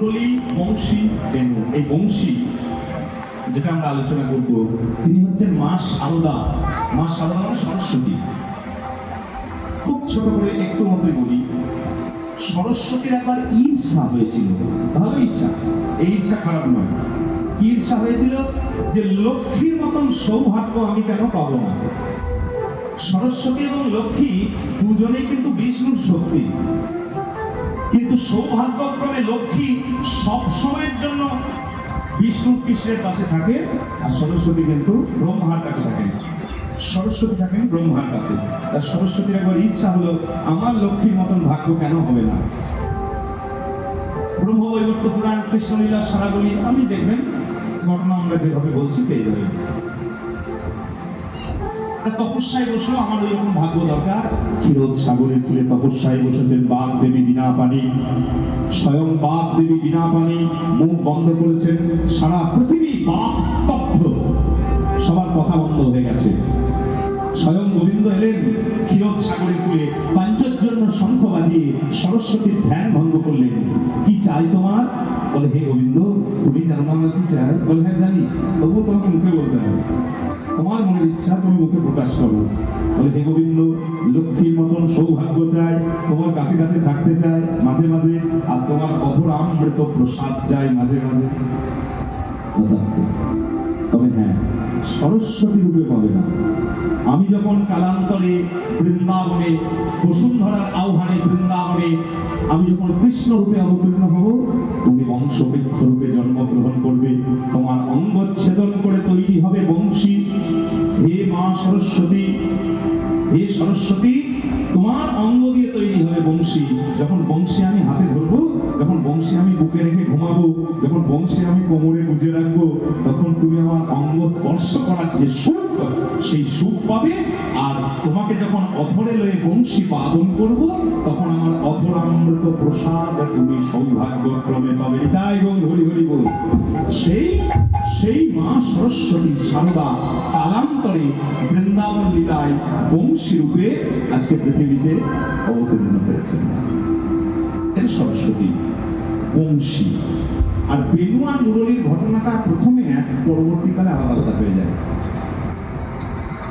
মুরলী বংশী বেনু। এই বংশী যেটা আমরা আলোচনা করব, তিনি হচ্ছেন মা সারদা। মা সারদা মানে সরস্বতী। খুব ছোট করে একটু মতোই বলি, সরস্বতীর একবার ঈর্ষা হয়েছিল। ভালো ইচ্ছা এই ঈর্ষা খারাপ নয়। কি ঈর্ষা হয়েছিল? যে লক্ষ্মীর মতন সৌভাগ্য আমি কেন পাবো না? সরস্বতী এবং লক্ষ্মী দুজনেই কিন্তু বিষ্ণুর শক্তি। কিন্তু সৌভাগ্যক্রমে লক্ষ্মী সব সময়ের জন্য বিষ্ণু কৃষ্ণের কাছে থাকে আর সরস্বতী কিন্তু ব্রহ্মার কাছে থাকে সরস্বতী থাকেন, ব্রহ্মার কাছে। তার সরস্বতীর একবার ইচ্ছা হলো, আমার লক্ষ্মীর মতন ভাগ্য কেন হবে না? ব্রহ্ম বৈবর্ত পুরাণ কৃষ্ণলীলা সারাগুলি আপনি দেখবেন, ঘটনা আমরা যেভাবে বলছি, পেয়ে যাবেন। তপস্যায় বসল আমার ওই ভাগ্য দরকার। ক্ষীরোদ সাগরের কুলে তপস্যায় বসেছেন বাঘ দেবী বিনা পানি। স্বয়ং বাঘ দেবী বিনা পানি, মুখ বন্ধ করেছেন সারা পৃথিবী বাঘ স্তব্ধ। সবার কথা বন্ধ হয়ে গেছে। স্বয়ং গোবিন্দ এলেন ক্ষীরোদ সাগরের কুলে পাঞ্চজন্য শঙ্খ বাজিয়ে সরস্বতীর ধ্যান ভঙ্গ করলেন। কি চাই তোমার? বলে, হে গোবিন্দ, তুমি জানো আমার কি চাই? বলে হ্যাঁ জানি। মুখে প্রকাশ করো বলে, হে গোবিন্দ, লক্ষ্মীর মতন সৌভাগ্য তোমার কাছে কাছে থাকতে মাঝে মাঝে, আর তোমার প্রসাদ মাঝে মাঝে। তবে হ্যাঁ সরস্বতী রূপে পাবে না। আমি যখন কালান্তরে বৃন্দাবনে, বসুন্ধরার আহ্বানে বৃন্দাবনে, আমি যখন কৃষ্ণ রূপে অবতীর্ণ হব, তুমি বংশবৃক্ষ রূপে জন্মগ্রহণ করবে, তোমার অঙ্গচ্ছেদন সরস্বতী, হে সরস্বতী, তোমার অঙ্গ দিয়ে তৈরি হবে বংশী। যখন বংশী আমি হাতে ধরবো, যখন বংশী আমি বুকে রেখে ঘুমাবো, যখন বংশী আমি কোমরে গুজে রাখব, তখন তুমি আমার অঙ্গ স্পর্শ করার যে সুখ, সেই সুখ পাবে। আর তোমাকে যখন অধরে লয়ে বংশী বাদন করব, তখন আমার অধরামৃত প্রসাদ তুমি সৌভাগ্যক্রমে পাবে। তাই এবং হরি হরি বল। সেই সেই মা সরস্বতী সারদা কালান্তরে বৃন্দাবন লীলায় বংশী রূপে আজকে পৃথিবীতে অবতীর্ণ হয়েছে। সরস্বতী, বংশী। আর বেনুয়া মুরলীর ঘটনাটা